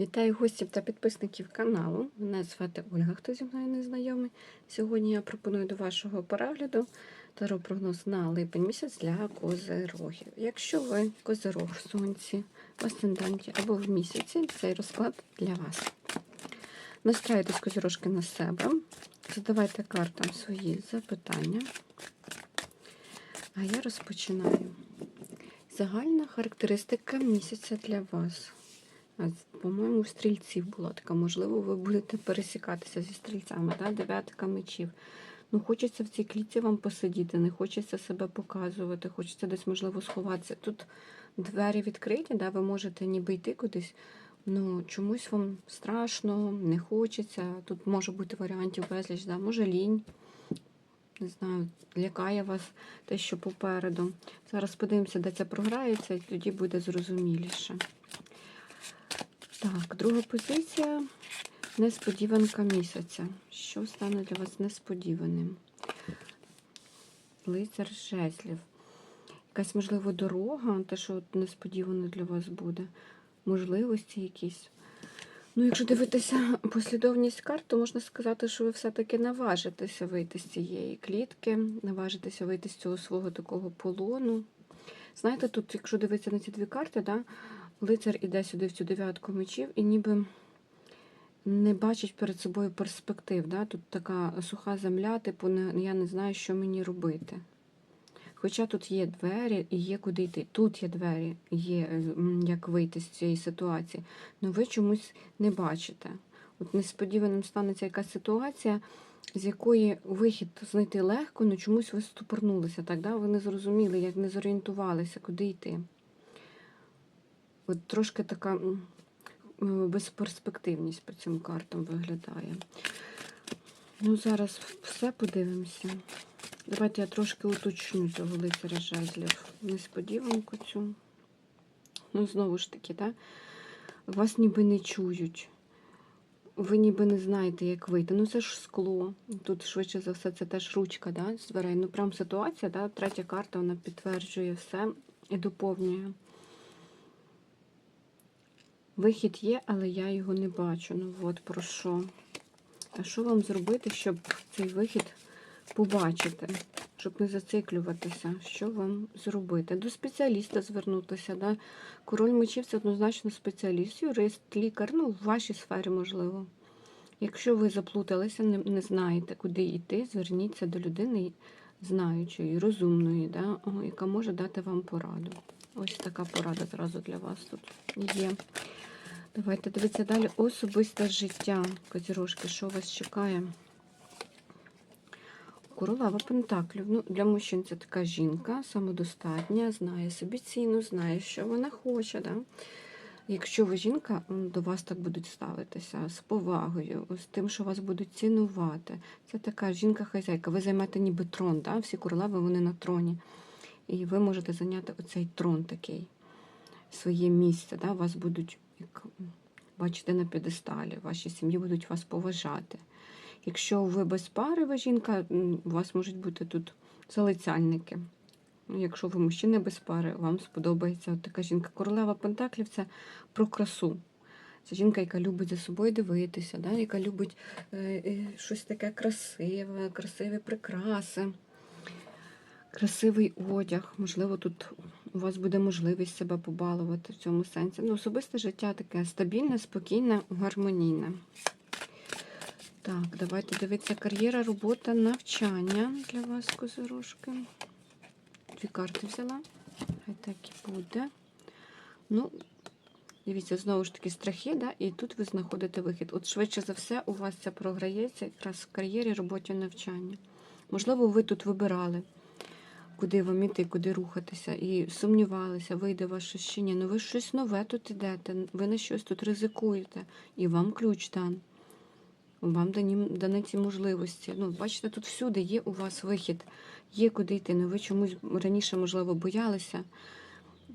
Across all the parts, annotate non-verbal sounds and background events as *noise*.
Вітаю гостів та підписників каналу. Мене звати Ольга, хто зі мною не знайомий. Сьогодні я пропоную до вашого перегляду таро-прогноз на липень місяць для козирогів. Якщо ви козирог в сонці, в асценданті або в місяці, цей розклад для вас. Настраюйтесь козирожки на себе, задавайте картам свої запитання. А я розпочинаю. Загальна характеристика місяця для вас. По-моєму, у стрільців була така, можливо, ви будете пересікатися зі стрільцями, да? дев'ятка мечів. Ну, хочеться в цій клітці вам посидіти, не хочеться себе показувати, хочеться десь, можливо, сховатися. Тут двері відкриті, да? ви можете ніби йти кудись, ну чомусь вам страшно, не хочеться. Тут може бути варіантів безліч, да? може лінь. Не знаю, лякає вас те, що попереду. Зараз подивимося, де це програється, і тоді буде зрозуміліше. Так, друга позиція несподіванка місяця. Що стане для вас несподіваним? Лицар жезлів. Якась, можливо, дорога, те, що несподівано для вас буде. Можливості якісь. Ну, якщо дивитися послідовність карт, то можна сказати, що ви все-таки наважитеся вийти з цієї клітки, наважитеся вийти з цього свого такого полону. Знаєте, тут, якщо дивитися на ці дві карти, да, лицар іде сюди в цю дев'ятку мечів і ніби не бачить перед собою перспектив. Да? Тут така суха земля, типу, я не знаю, що мені робити. Хоча тут є двері і є куди йти. Тут є двері, є як вийти з цієї ситуації. але ви чомусь не бачите. От несподіваним станеться якась ситуація, з якої вихід знайти легко, але чомусь ви ступорнулися. Так, да? Ви не зрозуміли, як не зорієнтувалися, куди йти. От трошки така м, безперспективність по цим картам виглядає. Ну, зараз все подивимося. Давайте я трошки уточню цього лицаря жезлів. Несподіванку цю. Ну, знову ж таки, так? Вас ніби не чують. Ви ніби не знаєте, як вийти. Ну, це ж скло. Тут, швидше за все, це теж ручка да, з дверей. Ну, прям ситуація, да? третя карта, вона підтверджує все і доповнює. Вихід є, але я його не бачу. Ну от про що. А що вам зробити, щоб цей вихід побачити, щоб не зациклюватися? Що вам зробити? До спеціаліста звернутися. Да? Король мечів це однозначно спеціаліст, юрист, лікар, ну, в вашій сфері можливо. Якщо ви заплуталися, не, не знаєте, куди йти, зверніться до людини знаючої, розумної, да? яка може дати вам пораду. Ось така порада зразу для вас тут є. Давайте дивитися далі. Особисте життя. Козірожки, що вас чекає? Королева Пентаклів. Ну, Для мужчин це така жінка, самодостатня, знає собі ціну, знає, що вона хоче. Да? Якщо ви жінка, до вас так будуть ставитися з повагою, з тим, що вас будуть цінувати. Це така жінка-хазяйка. Ви займете ніби трон, да? всі королеви вони на троні. І ви можете зайняти оцей трон такий, своє місце. Да? Вас будуть, як бачите, на п'єдесталі, ваші сім'ї будуть вас поважати. Якщо ви без пари, ви жінка, у вас можуть бути тут залицяльники. Ну, Якщо ви мужчина без пари, вам сподобається от така жінка. Королева Пентаклів це про красу. Це жінка, яка любить за собою дивитися, да? яка любить е, е, щось таке красиве, красиві прикраси, красивий одяг. Можливо, тут у вас буде можливість себе побалувати в цьому сенсі. Ну, Особисте життя таке стабільне, спокійне, гармонійне. Так, давайте дивитися кар'єра, робота, навчання для вас, козирожки. Дві карти взяла. Хай так і буде. Ну, дивіться, знову ж таки, страхи, да? і тут ви знаходите вихід. От швидше за все, у вас це програється якраз в кар'єрі, роботі, навчанні. Можливо, ви тут вибирали, куди вам іти, куди рухатися, і сумнівалися, вийде ваше ще ні. Ну ви щось нове тут ідете, ви на щось тут ризикуєте, і вам ключ дан. Вам дані, дані ці можливості. Ну, бачите, тут всюди є у вас вихід, є куди йти. Ну, ви чомусь раніше, можливо, боялися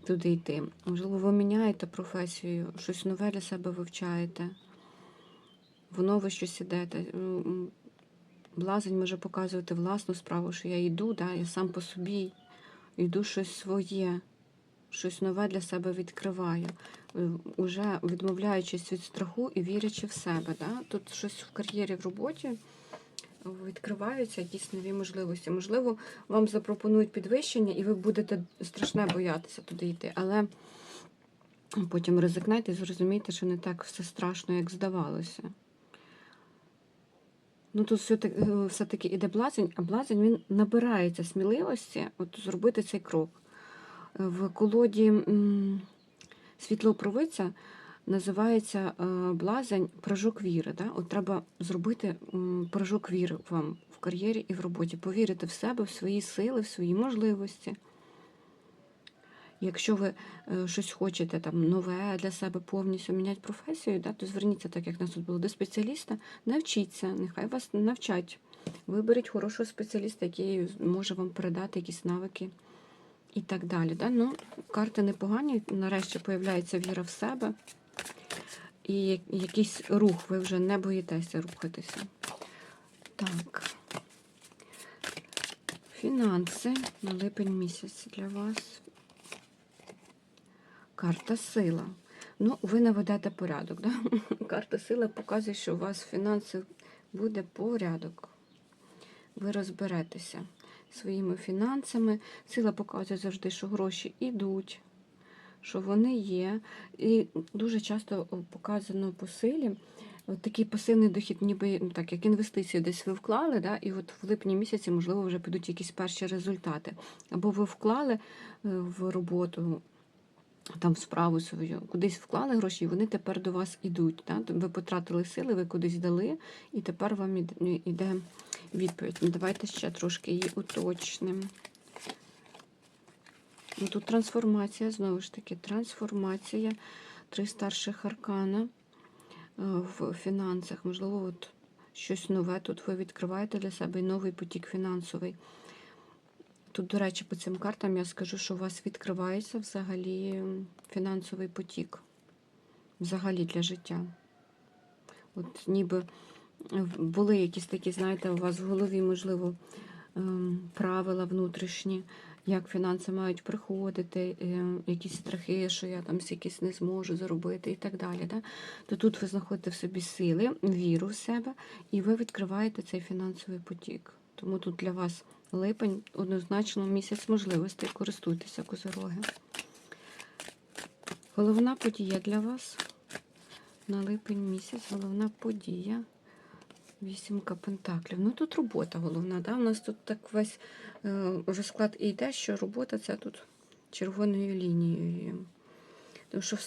туди йти. Можливо, ви міняєте професію, щось нове для себе вивчаєте. Воно ви щось ідете. Блазень може показувати власну справу, що я йду, да, я сам по собі йду щось своє. щось нове для себе відкриваю, е, уже відмовляючись від страху і вірячи в себе. Да? Тут щось в кар'єрі в роботі відкриваються якісь нові можливості. Можливо, вам запропонують підвищення, і ви будете страшне боятися туди йти. Але потім ризикнете і зрозумієте, що не так все страшно, як здавалося. Ну тут все-таки, е, іде блазень, а блазень він набирається сміливості от зробити цей крок. В колоді світлопровиця називається е, блазень прыжок віри. Да? От треба зробити прыжок віри вам в кар'єрі і в роботі, повірити в себе, в свої сили, в свої можливості. Якщо ви е, щось хочете там нове для себе повністю міняти професію, да, то зверніться, так як нас тут було до спеціаліста, навчіться, нехай вас навчать. Виберіть хорошого спеціаліста, який може вам передати якісь навики і так далі. Да? Ну, карти непогані, нарешті появляється віра в себе. І якийсь рух, ви вже не боїтеся рухатися. Так. Фінанси на липень місяць для вас. Карта сила. Ну, ви наведете порядок. Да? *laughs* Карта сила показує, що у вас фінанси буде порядок. Ви розберетеся своїми фінансами. Сила показує завжди, що гроші йдуть, що вони є. І дуже часто показано по силі. От такий пасивний дохід, ніби ну, так, як інвестиції десь ви вклали, да, і от в липні місяці, можливо, вже підуть якісь перші результати. Або ви вклали е, в роботу, там справу свою, кудись вклали гроші, і вони тепер до вас ідуть. Да? Ви потратили сили, ви кудись дали, і тепер вам іде- іде відповідь. Ну, Давайте ще трошки її уточнимо. Ну, Тут трансформація, знову ж таки, трансформація. Три старших аркана е, в фінансах. Можливо, от щось нове тут ви відкриваєте для себе новий потік фінансовий. Тут, до речі, по цим картам я скажу, що у вас відкривається взагалі фінансовий потік. Взагалі для життя. От ніби були якісь такі, знаєте, у вас в голові, можливо, ем, правила внутрішні, як фінанси мають приходити, е, якісь страхи, що я там якісь не зможу заробити і так далі. Да? То тут ви знаходите в собі сили, віру в себе, і ви відкриваєте цей фінансовий потік. Тому тут для вас липень однозначно місяць можливостей. Користуйтеся козороги. Головна подія для вас на липень місяць, головна подія. Вісімка пентаклів. Ну тут робота головна. Да? У нас тут так весь е, розклад і йде, що робота це тут червоною лінією. Тому що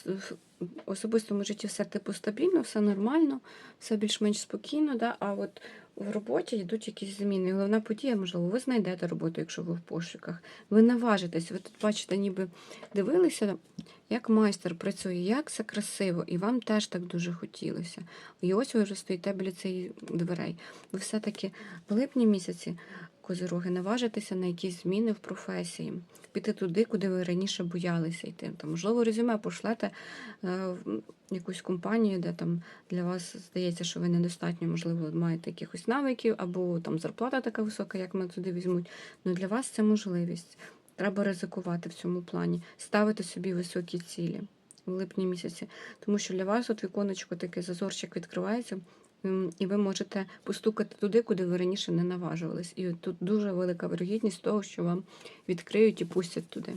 особистому житті все типу стабільно, все нормально, все більш-менш спокійно, да? а от в роботі йдуть якісь зміни. Головна подія, можливо, ви знайдете роботу, якщо ви в пошуках. Ви наважитесь. Ви тут бачите, ніби дивилися, як майстер працює, як це красиво, і вам теж так дуже хотілося. І ось ви вже стоїте біля цієї дверей. Ви все-таки в липні місяці козироги наважитеся на якісь зміни в професії, піти туди, куди ви раніше боялися йти. Там, можливо, резюме пошлете е, в якусь компанію, де там для вас здається, що ви недостатньо, можливо, маєте якихось навиків, або там зарплата така висока, як мене туди візьмуть. Ну для вас це можливість. Треба ризикувати в цьому плані, ставити собі високі цілі в липні місяці. Тому що для вас от віконечко такий зазорчик відкривається, і ви можете постукати туди, куди ви раніше не наважувались. І тут дуже велика вирогідність того, що вам відкриють і пустять туди.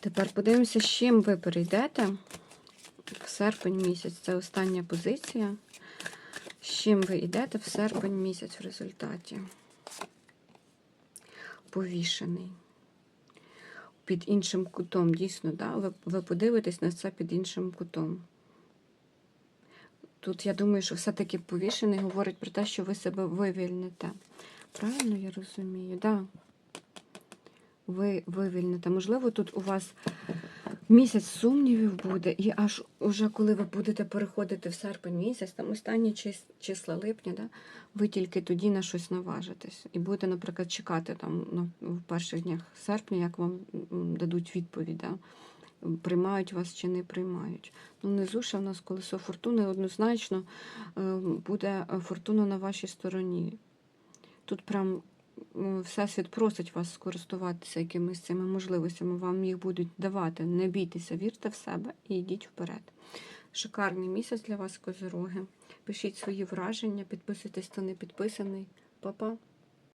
Тепер подивимося, з чим ви перейдете в серпень місяць. Це остання позиція. З чим ви йдете в серпень місяць в результаті? Повішений. Під іншим кутом, дійсно, да? ви, ви подивитесь на це під іншим кутом. Тут я думаю, що все-таки повішений говорить про те, що ви себе вивільните. Правильно я розумію? Да. Ви вивільните. Можливо, тут у вас місяць сумнівів буде, і аж уже коли ви будете переходити в серпень місяць, там останні числа липня, да, ви тільки тоді на щось наважитесь. І будете, наприклад, чекати там на, в перших днях серпня, як вам дадуть відповідь. Да, приймають вас чи не приймають. Ну, внизу ще в нас колесо фортуни однозначно е, буде фортуна на вашій стороні. Тут прям Всесвіт просить вас скористуватися якимись цими можливостями, вам їх будуть давати. Не бійтеся, вірте в себе і йдіть вперед. Шикарний місяць для вас, козироги. Пишіть свої враження, підписуйтесь, хто не підписаний. Па-па!